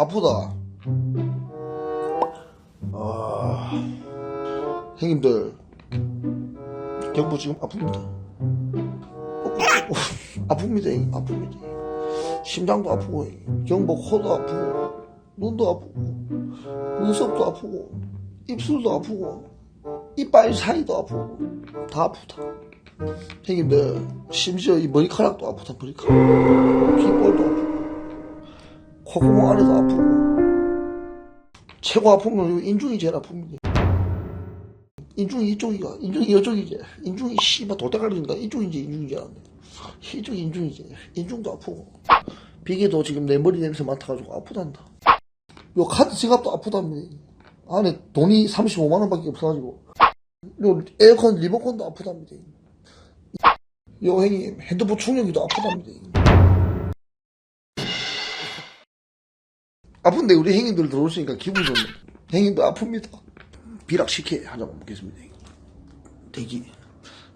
아프다. 아, 형님들, 경부 지금 아픕니다. 어, 어, 아픕니다. 아픕니다. 심장도 아프고, 경복 코도 아프고, 눈도 아프고, 눈썹도 아프고, 입술도 아프고, 이빨 사이도 아프고, 다 아프다. 형님들, 심지어 이 머리카락도 아프다, 머리카락. 귓볼도 아프고, 콧구멍 안에도 아프고. 최고 아픈 건요 인중이 제일 아픕니다. 인중이 이쪽이가, 인중이 이쪽이지. 인중이 씨발 도대가리인가? 이쪽인지 인중인지 알았네. 이쪽이 인중이지. 인중도 아프고. 비계도 지금 내 머리 냄새 맡아가지고 아프단다. 요 카드 지갑도 아프답니다. 안에 돈이 35만원 밖에 없어가지고. 요 에어컨 리모컨도 아프답니다. 요 형님 핸드폰 충전기도 아프답니다. 아픈데 우리 행인들 들어오시니까 기분 좋네. 행인도 아픕니다. 비락 식혜 한잔 먹겠습니다. 대기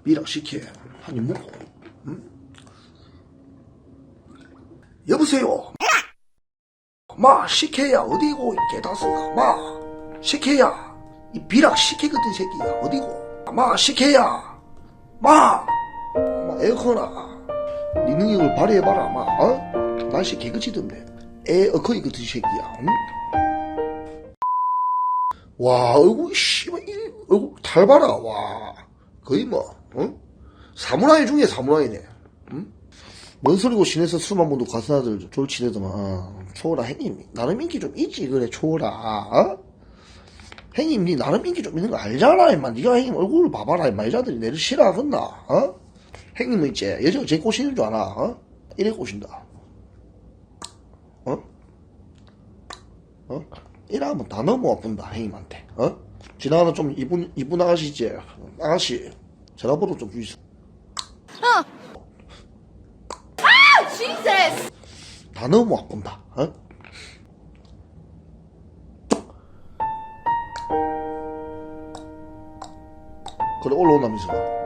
비락 식혜 한입 먹고. 응? 여보세요. 마 식혜야 어디고 개다스가 마 식혜야 이 비락 식혜 같은 새끼야 어디고 마 식혜야 마, 마 에어컨아 네 능력을 발휘해봐라 마 어? 날씨 개그치 던데 애 같은 새끼야 응? 와 얼굴 씨발 이 얼굴 달 봐라 와 거의 뭐 어? 사무라이 중에 사무라이네 응? 뭔 소리고 시내에서 술만 먹도 가스나들 졸 치대더만 어, 초라 행님 나름 인기 좀 있지 그래 초라 어? 행님 니 나름 인기 좀 있는 거 알잖아 임마 니가 행님 얼굴을 봐봐라 임마 여자들이 내를 싫어하겠나 어? 행님은 있지 여자가 제일 꼬시는 줄 아나 어? 이래 꼬신다 어? 어? 이러면 다 너무 아픈다 행님한테 어? 지나가다 좀 이쁜 이쁜 아가씨 있지 아가씨 전화번호 좀 주이소 Jesus! 다 너무 아픈다. 어? 그래 올라온다면서